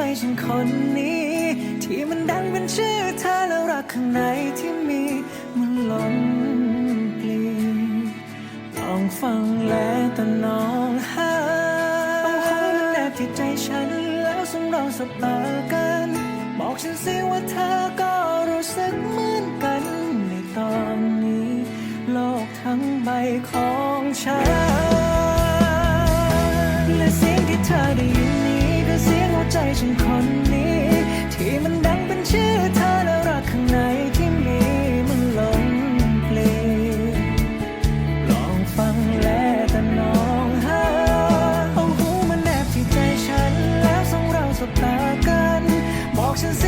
ใจฉันคนนี้ ที่มันดังเป็นชื่อเธอแล้วรักข้างในที่มีมันหลงปลีต้องฟังและตะนองหาต้องขอมันแนบที่ใจฉันแล้วส่งเราสบตากัน บอกฉันสิว่าเธอก็รู้สึกเหมือนกันในตอนนี้ โลกทั้งใบของฉันและเสียงที่เธอได้ยินนี้ก็เสียงหัว ฉันคนนี้ ที่มันดังเป็นชื่อเธอแล้วรักข้างในที่มีมันหลงเปลี่ยลองฟังแลแต่น้องหาเอาหูมันแนบที่ใจฉันแล้วส่งเราสบตากัน บอกฉันสิ